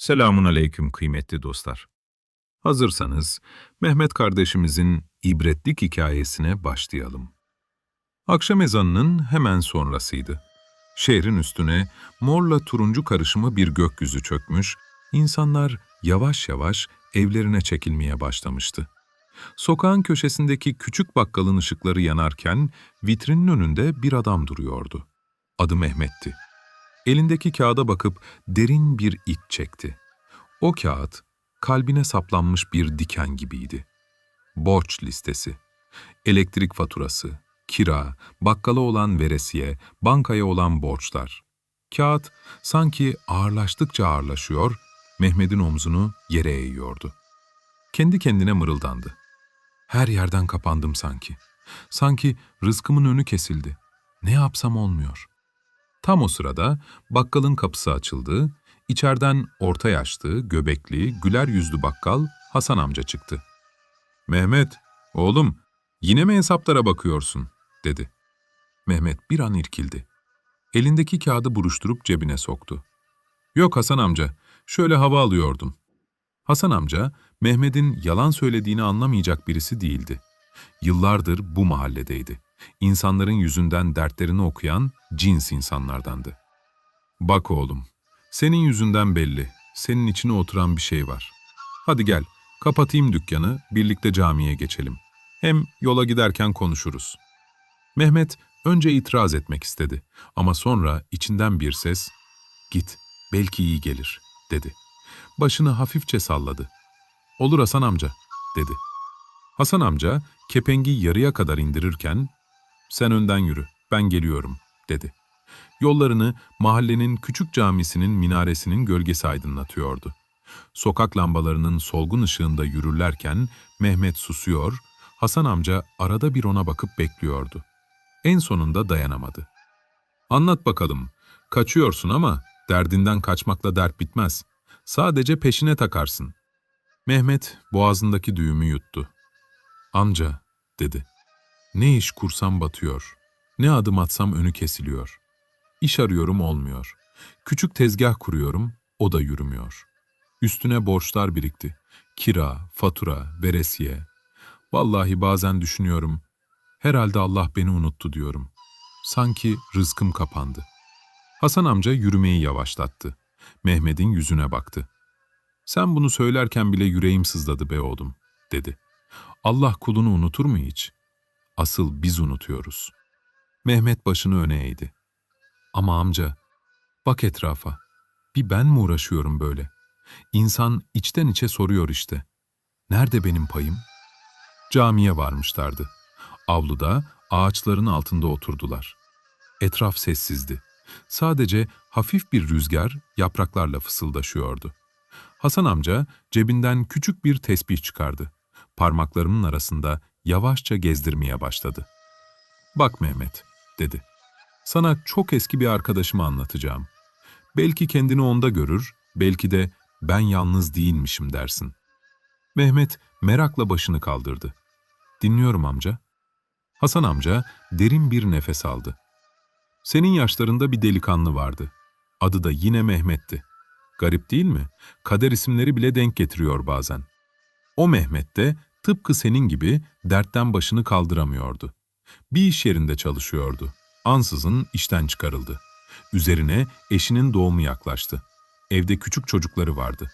Selamun aleyküm kıymetli dostlar. Hazırsanız Mehmet kardeşimizin ibretlik hikayesine başlayalım. Akşam ezanının hemen sonrasıydı. Şehrin üstüne morla turuncu karışımı bir gökyüzü çökmüş, insanlar yavaş yavaş evlerine çekilmeye başlamıştı. Sokağın köşesindeki küçük bakkalın ışıkları yanarken vitrinin önünde bir adam duruyordu. Adı Mehmet'ti. Elindeki kağıda bakıp derin bir iç çekti. O kağıt kalbine saplanmış bir diken gibiydi. Borç listesi, elektrik faturası, kira, bakkala olan veresiye, bankaya olan borçlar. Kağıt sanki ağırlaştıkça ağırlaşıyor, Mehmet'in omzunu yere eğiyordu. Kendi kendine mırıldandı. Her yerden kapandım sanki. Sanki rızkımın önü kesildi. Ne yapsam olmuyor. Tam o sırada bakkalın kapısı açıldı, içeriden orta yaşlı, göbekli, güler yüzlü bakkal Hasan amca çıktı. Mehmet, oğlum yine mi hesaplara bakıyorsun? dedi. Mehmet bir an irkildi. Elindeki kağıdı buruşturup cebine soktu. Yok Hasan amca, şöyle hava alıyordum. Hasan amca, Mehmet'in yalan söylediğini anlamayacak birisi değildi. Yıllardır bu mahalledeydi. İnsanların yüzünden dertlerini okuyan cins insanlardandı. Bak oğlum, senin yüzünden belli, senin içine oturan bir şey var. Hadi gel, kapatayım dükkanı, birlikte camiye geçelim. Hem yola giderken konuşuruz. Mehmet önce itiraz etmek istedi ama sonra içinden bir ses, git, belki iyi gelir, dedi. Başını hafifçe salladı. Olur Hasan amca, dedi. Hasan amca kepengi yarıya kadar indirirken, sen önden yürü, ben geliyorum, dedi. Yollarını mahallenin küçük camisinin minaresinin gölgesi aydınlatıyordu. Sokak lambalarının solgun ışığında yürürlerken Mehmet susuyor, Hasan amca arada bir ona bakıp bekliyordu. En sonunda dayanamadı. Anlat bakalım, kaçıyorsun ama derdinden kaçmakla dert bitmez. Sadece peşine takarsın. Mehmet boğazındaki düğümü yuttu. Amca, dedi. Ne iş kursam batıyor. Ne adım atsam önü kesiliyor. İş arıyorum olmuyor. Küçük tezgah kuruyorum, o da yürümüyor. Üstüne borçlar birikti. Kira, fatura, veresiye. Vallahi bazen düşünüyorum. Herhalde Allah beni unuttu diyorum. Sanki rızkım kapandı. Hasan amca yürümeyi yavaşlattı. Mehmet'in yüzüne baktı. Sen bunu söylerken bile yüreğim sızladı be oğlum, dedi. Allah kulunu unutur mu hiç? Asıl biz unutuyoruz. Mehmet başını öne eğdi. Ama amca, bak etrafa. Bir ben mi uğraşıyorum böyle? İnsan içten içe soruyor işte. Nerede benim payım? Camiye varmışlardı. Avluda ağaçların altında oturdular. Etraf sessizdi. Sadece hafif bir rüzgar yapraklarla fısıldaşıyordu. Hasan amca cebinden küçük bir tesbih çıkardı. Parmaklarının arasında yavaşça gezdirmeye başladı. Bak Mehmet, dedi. Sana çok eski bir arkadaşımı anlatacağım. Belki kendini onda görür, belki de ben yalnız değilmişim dersin. Mehmet merakla başını kaldırdı. Dinliyorum amca. Hasan amca derin bir nefes aldı. Senin yaşlarında bir delikanlı vardı. Adı da yine Mehmet'ti. Garip değil mi? Kader isimleri bile denk getiriyor bazen. O Mehmet de tıpkı senin gibi dertten başını kaldıramıyordu. Bir iş yerinde çalışıyordu. Ansızın işten çıkarıldı. Üzerine eşinin doğumu yaklaştı. Evde küçük çocukları vardı.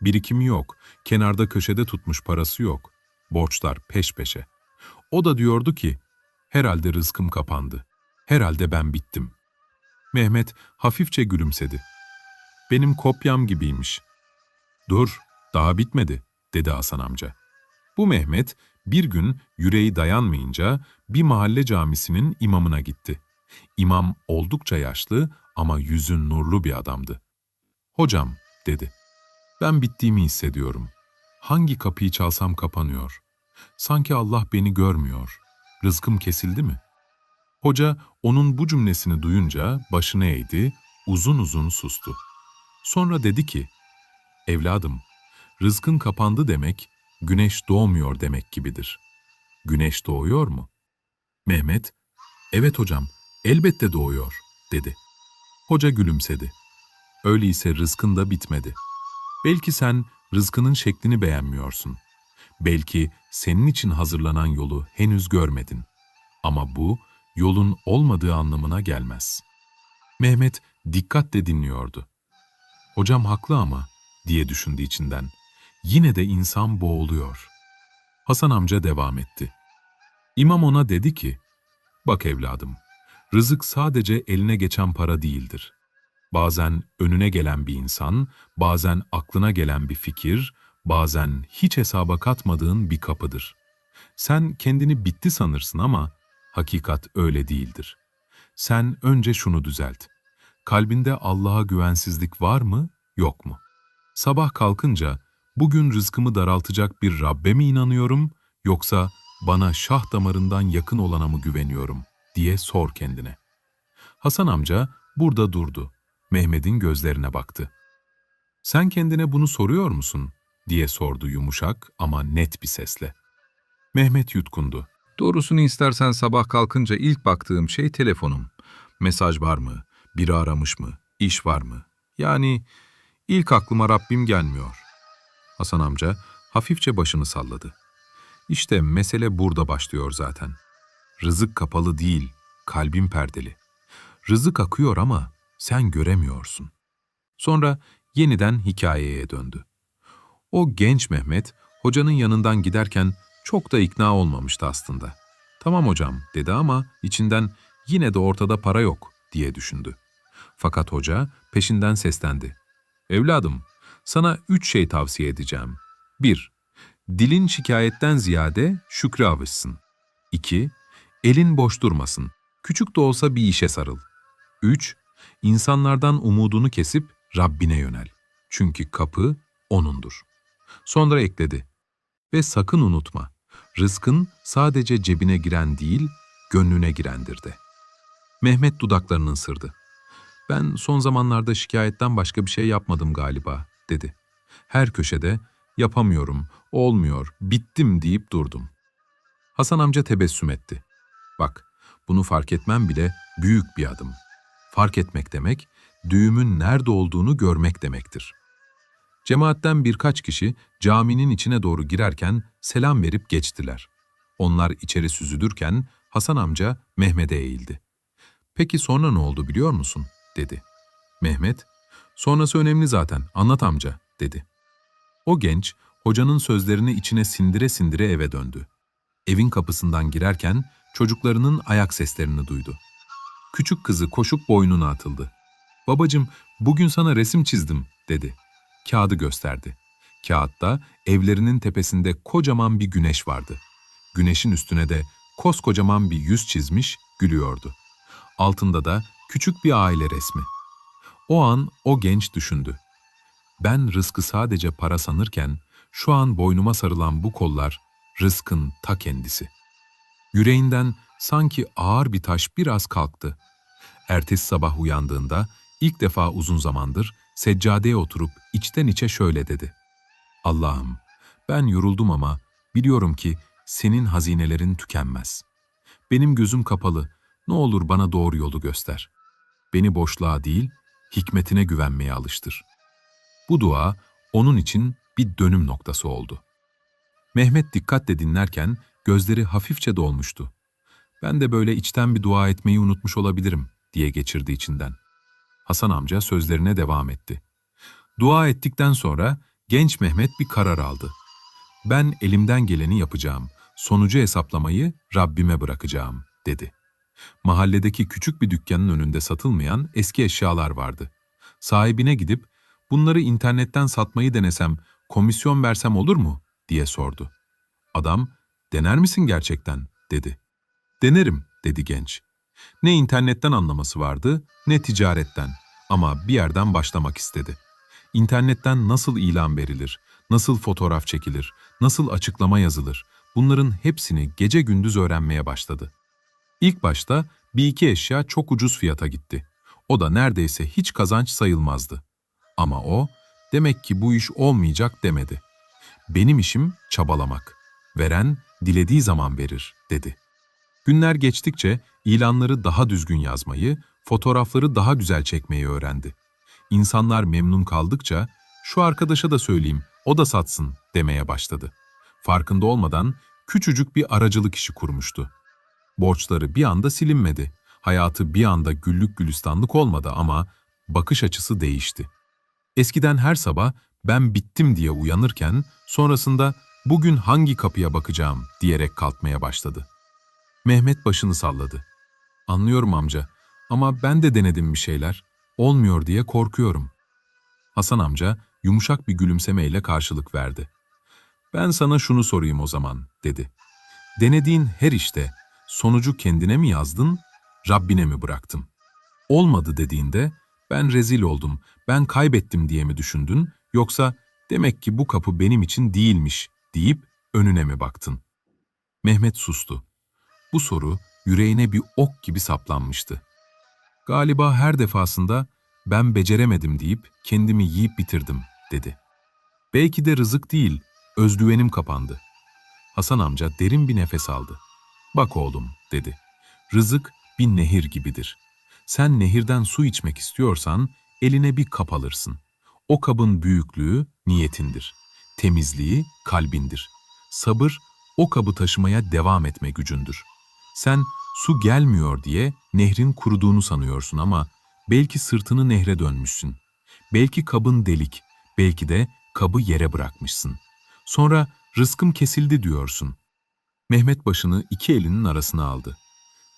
Birikimi yok, kenarda köşede tutmuş parası yok. Borçlar peş peşe. O da diyordu ki, herhalde rızkım kapandı. Herhalde ben bittim. Mehmet hafifçe gülümsedi. Benim kopyam gibiymiş. Dur, daha bitmedi, dedi Hasan amca. Bu Mehmet bir gün yüreği dayanmayınca bir mahalle camisinin imamına gitti. İmam oldukça yaşlı ama yüzü nurlu bir adamdı. Hocam, dedi. Ben bittiğimi hissediyorum. Hangi kapıyı çalsam kapanıyor. Sanki Allah beni görmüyor. Rızkım kesildi mi? Hoca onun bu cümlesini duyunca başını eğdi, uzun uzun sustu. Sonra dedi ki, Evladım, rızkın kapandı demek, güneş doğmuyor demek gibidir. Güneş doğuyor mu? Mehmet, evet hocam, elbette doğuyor, dedi. Hoca gülümsedi. Öyleyse rızkın da bitmedi. Belki sen rızkının şeklini beğenmiyorsun. Belki senin için hazırlanan yolu henüz görmedin. Ama bu yolun olmadığı anlamına gelmez. Mehmet dikkatle dinliyordu. Hocam haklı ama diye düşündü içinden. Yine de insan boğuluyor. Hasan amca devam etti. İmam ona dedi ki, Bak evladım, rızık sadece eline geçen para değildir. Bazen önüne gelen bir insan, bazen aklına gelen bir fikir, bazen hiç hesaba katmadığın bir kapıdır. Sen kendini bitti sanırsın ama hakikat öyle değildir. Sen önce şunu düzelt. Kalbinde Allah'a güvensizlik var mı, yok mu? Sabah kalkınca bugün rızkımı daraltacak bir Rabbe mi inanıyorum yoksa bana şah damarından yakın olana mı güveniyorum diye sor kendine. Hasan amca burada durdu. Mehmet'in gözlerine baktı. Sen kendine bunu soruyor musun? diye sordu yumuşak ama net bir sesle. Mehmet yutkundu. Doğrusunu istersen sabah kalkınca ilk baktığım şey telefonum. Mesaj var mı? Biri aramış mı? İş var mı? Yani ilk aklıma Rabbim gelmiyor. Hasan amca hafifçe başını salladı. İşte mesele burada başlıyor zaten. Rızık kapalı değil, kalbin perdeli. Rızık akıyor ama sen göremiyorsun. Sonra yeniden hikayeye döndü. O genç Mehmet, hocanın yanından giderken çok da ikna olmamıştı aslında. Tamam hocam dedi ama içinden yine de ortada para yok diye düşündü. Fakat hoca peşinden seslendi. Evladım, sana üç şey tavsiye edeceğim. 1. Dilin şikayetten ziyade şükrü avışsın. 2. Elin boş durmasın. Küçük de olsa bir işe sarıl. 3. İnsanlardan umudunu kesip Rabbine yönel. Çünkü kapı O'nundur. Sonra ekledi. Ve sakın unutma, rızkın sadece cebine giren değil, gönlüne girendir de. Mehmet dudaklarını ısırdı. Ben son zamanlarda şikayetten başka bir şey yapmadım galiba, dedi. Her köşede yapamıyorum, olmuyor, bittim deyip durdum. Hasan amca tebessüm etti. Bak, bunu fark etmem bile büyük bir adım. Fark etmek demek, düğümün nerede olduğunu görmek demektir. Cemaatten birkaç kişi caminin içine doğru girerken selam verip geçtiler. Onlar içeri süzülürken Hasan amca Mehmet'e eğildi. Peki sonra ne oldu biliyor musun? dedi. Mehmet, sonrası önemli zaten, anlat amca, dedi. O genç, hocanın sözlerini içine sindire sindire eve döndü. Evin kapısından girerken çocuklarının ayak seslerini duydu. Küçük kızı koşup boynuna atıldı. Babacım, bugün sana resim çizdim, dedi. Kağıdı gösterdi. Kağıtta evlerinin tepesinde kocaman bir güneş vardı. Güneşin üstüne de koskocaman bir yüz çizmiş, gülüyordu. Altında da küçük bir aile resmi. O an o genç düşündü. Ben rızkı sadece para sanırken şu an boynuma sarılan bu kollar rızkın ta kendisi. Yüreğinden sanki ağır bir taş biraz kalktı. Ertesi sabah uyandığında ilk defa uzun zamandır seccadeye oturup içten içe şöyle dedi. Allah'ım ben yoruldum ama biliyorum ki senin hazinelerin tükenmez. Benim gözüm kapalı, ne olur bana doğru yolu göster. Beni boşluğa değil, hikmetine güvenmeye alıştır. Bu dua onun için bir dönüm noktası oldu. Mehmet dikkatle dinlerken gözleri hafifçe dolmuştu. Ben de böyle içten bir dua etmeyi unutmuş olabilirim diye geçirdi içinden. Hasan amca sözlerine devam etti. Dua ettikten sonra genç Mehmet bir karar aldı. Ben elimden geleni yapacağım, sonucu hesaplamayı Rabbime bırakacağım, dedi. Mahalledeki küçük bir dükkanın önünde satılmayan eski eşyalar vardı. Sahibine gidip, bunları internetten satmayı denesem, komisyon versem olur mu? diye sordu. Adam, dener misin gerçekten? dedi. Denerim, dedi genç. Ne internetten anlaması vardı, ne ticaretten ama bir yerden başlamak istedi. İnternetten nasıl ilan verilir, nasıl fotoğraf çekilir, nasıl açıklama yazılır, bunların hepsini gece gündüz öğrenmeye başladı. İlk başta bir iki eşya çok ucuz fiyata gitti. O da neredeyse hiç kazanç sayılmazdı. Ama o, demek ki bu iş olmayacak demedi. Benim işim çabalamak. Veren dilediği zaman verir, dedi. Günler geçtikçe ilanları daha düzgün yazmayı, fotoğrafları daha güzel çekmeyi öğrendi. İnsanlar memnun kaldıkça Şu arkadaşa da söyleyeyim, o da satsın demeye başladı. Farkında olmadan küçücük bir aracılık işi kurmuştu. Borçları bir anda silinmedi. Hayatı bir anda güllük gülistanlık olmadı ama bakış açısı değişti. Eskiden her sabah ben bittim diye uyanırken sonrasında bugün hangi kapıya bakacağım diyerek kalkmaya başladı. Mehmet başını salladı. Anlıyorum amca ama ben de denedim bir şeyler. Olmuyor diye korkuyorum. Hasan amca yumuşak bir gülümsemeyle karşılık verdi. Ben sana şunu sorayım o zaman, dedi. Denediğin her işte sonucu kendine mi yazdın, Rabbine mi bıraktın? Olmadı dediğinde ben rezil oldum, ben kaybettim diye mi düşündün yoksa demek ki bu kapı benim için değilmiş deyip önüne mi baktın? Mehmet sustu. Bu soru yüreğine bir ok gibi saplanmıştı. Galiba her defasında ben beceremedim deyip kendimi yiyip bitirdim dedi. Belki de rızık değil, özgüvenim kapandı. Hasan amca derin bir nefes aldı. Bak oğlum dedi. Rızık bir nehir gibidir. Sen nehirden su içmek istiyorsan eline bir kap alırsın. O kabın büyüklüğü niyetindir. Temizliği kalbindir. Sabır o kabı taşımaya devam etme gücündür. Sen su gelmiyor diye nehrin kuruduğunu sanıyorsun ama belki sırtını nehre dönmüşsün. Belki kabın delik, belki de kabı yere bırakmışsın. Sonra rızkım kesildi diyorsun. Mehmet başını iki elinin arasına aldı.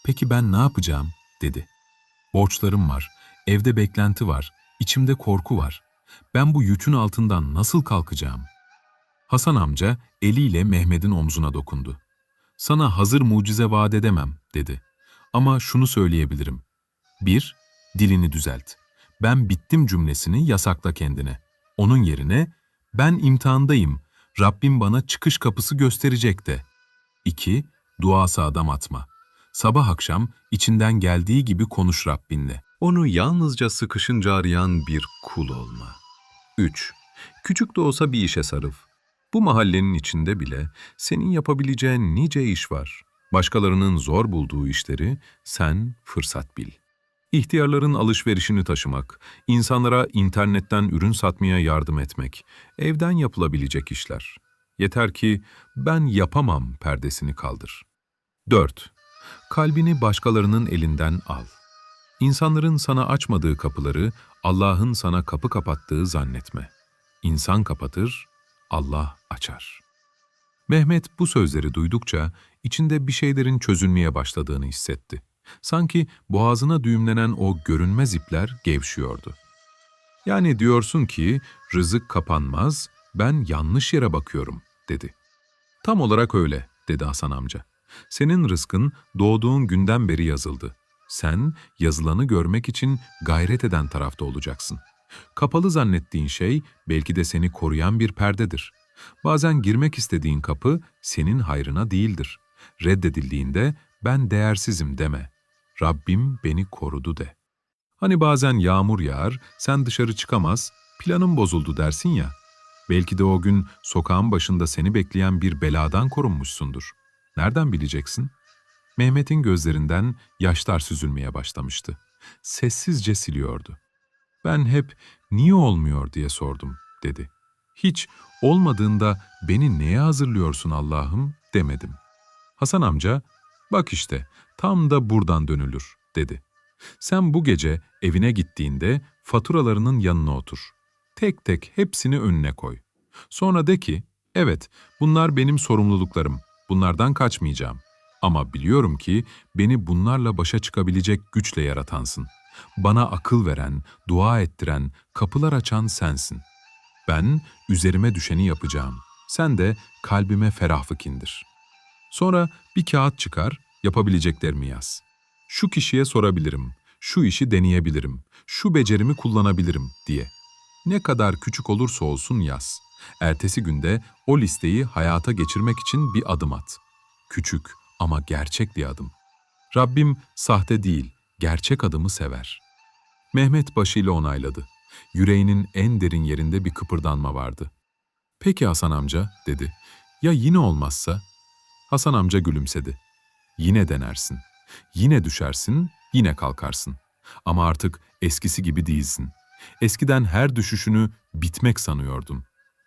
Peki ben ne yapacağım? dedi. Borçlarım var, evde beklenti var, içimde korku var. Ben bu yükün altından nasıl kalkacağım? Hasan amca eliyle Mehmet'in omzuna dokundu. Sana hazır mucize vaat edemem, dedi. Ama şunu söyleyebilirim. 1. Dilini düzelt. Ben bittim cümlesini yasakla kendine. Onun yerine ben imtihandayım, Rabbim bana çıkış kapısı gösterecek de. 2. Duası adam atma. Sabah akşam içinden geldiği gibi konuş Rabbinle. Onu yalnızca sıkışınca arayan bir kul olma. 3. Küçük de olsa bir işe sarıl. Bu mahallenin içinde bile senin yapabileceğin nice iş var. Başkalarının zor bulduğu işleri sen fırsat bil. İhtiyarların alışverişini taşımak, insanlara internetten ürün satmaya yardım etmek, evden yapılabilecek işler. Yeter ki ben yapamam perdesini kaldır. 4. Kalbini başkalarının elinden al. İnsanların sana açmadığı kapıları Allah'ın sana kapı kapattığı zannetme. İnsan kapatır, Allah açar. Mehmet bu sözleri duydukça içinde bir şeylerin çözülmeye başladığını hissetti. Sanki boğazına düğümlenen o görünmez ipler gevşiyordu. Yani diyorsun ki rızık kapanmaz, ben yanlış yere bakıyorum, dedi. Tam olarak öyle, dedi Hasan amca. Senin rızkın doğduğun günden beri yazıldı. Sen yazılanı görmek için gayret eden tarafta olacaksın. Kapalı zannettiğin şey belki de seni koruyan bir perdedir. Bazen girmek istediğin kapı senin hayrına değildir. Reddedildiğinde ben değersizim deme. Rabbim beni korudu de. Hani bazen yağmur yağar, sen dışarı çıkamaz, planın bozuldu dersin ya. Belki de o gün sokağın başında seni bekleyen bir beladan korunmuşsundur. Nereden bileceksin? Mehmet'in gözlerinden yaşlar süzülmeye başlamıştı. Sessizce siliyordu. Ben hep niye olmuyor diye sordum, dedi. Hiç olmadığında beni neye hazırlıyorsun Allah'ım demedim. Hasan amca, bak işte tam da buradan dönülür, dedi. Sen bu gece evine gittiğinde faturalarının yanına otur. Tek tek hepsini önüne koy. Sonra de ki, evet bunlar benim sorumluluklarım, bunlardan kaçmayacağım. Ama biliyorum ki beni bunlarla başa çıkabilecek güçle yaratansın. Bana akıl veren, dua ettiren, kapılar açan sensin. Ben üzerime düşeni yapacağım. Sen de kalbime ferahlık indir. Sonra bir kağıt çıkar, yapabileceklerimi yaz. Şu kişiye sorabilirim, şu işi deneyebilirim, şu becerimi kullanabilirim diye. Ne kadar küçük olursa olsun yaz. Ertesi günde o listeyi hayata geçirmek için bir adım at. Küçük ama gerçek bir adım. Rabbim sahte değil, gerçek adımı sever. Mehmet başıyla onayladı. Yüreğinin en derin yerinde bir kıpırdanma vardı. Peki Hasan amca, dedi. Ya yine olmazsa? Hasan amca gülümsedi. Yine denersin. Yine düşersin, yine kalkarsın. Ama artık eskisi gibi değilsin. Eskiden her düşüşünü bitmek sanıyordun.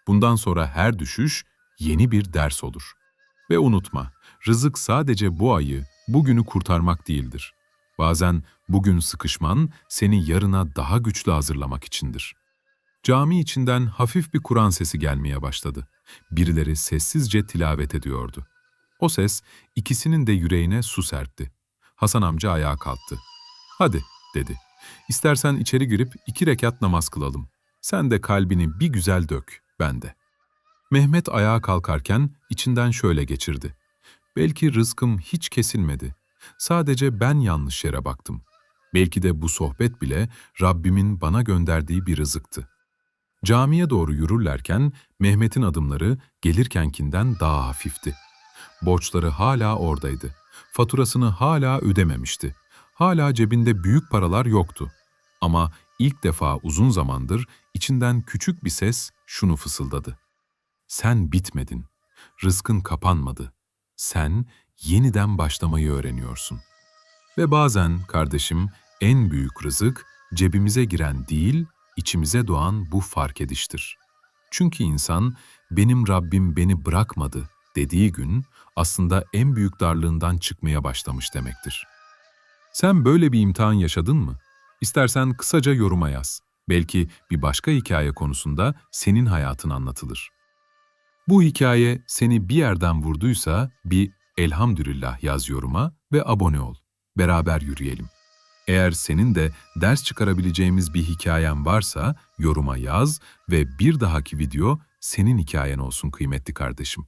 Bundan sonra her düşüş yeni bir ders olur. Ve unutma, rızık sadece bu ayı, bugünü kurtarmak değildir. Bazen bugün sıkışman seni yarına daha güçlü hazırlamak içindir. Cami içinden hafif bir Kur'an sesi gelmeye başladı. Birileri sessizce tilavet ediyordu. O ses ikisinin de yüreğine su serpti. Hasan amca ayağa kalktı. Hadi dedi. İstersen içeri girip iki rekat namaz kılalım. Sen de kalbini bir güzel dök, ben de. Mehmet ayağa kalkarken içinden şöyle geçirdi. Belki rızkım hiç kesilmedi. Sadece ben yanlış yere baktım. Belki de bu sohbet bile Rabbimin bana gönderdiği bir rızıktı. Camiye doğru yürürlerken Mehmet'in adımları gelirkenkinden daha hafifti. Borçları hala oradaydı. Faturasını hala ödememişti. Hala cebinde büyük paralar yoktu. Ama ilk defa uzun zamandır içinden küçük bir ses şunu fısıldadı. Sen bitmedin. Rızkın kapanmadı. Sen yeniden başlamayı öğreniyorsun. Ve bazen kardeşim en büyük rızık cebimize giren değil, içimize doğan bu fark ediştir. Çünkü insan benim Rabbim beni bırakmadı dediği gün aslında en büyük darlığından çıkmaya başlamış demektir. Sen böyle bir imtihan yaşadın mı? İstersen kısaca yoruma yaz. Belki bir başka hikaye konusunda senin hayatın anlatılır. Bu hikaye seni bir yerden vurduysa bir elhamdülillah yaz yoruma ve abone ol. Beraber yürüyelim. Eğer senin de ders çıkarabileceğimiz bir hikayen varsa yoruma yaz ve bir dahaki video senin hikayen olsun kıymetli kardeşim.